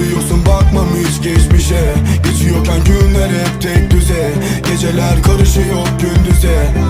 Biliyorsun bakmam hiç geçmişe. Geçiyorken günler hep tek düze. Geceler karışıyor gündüze.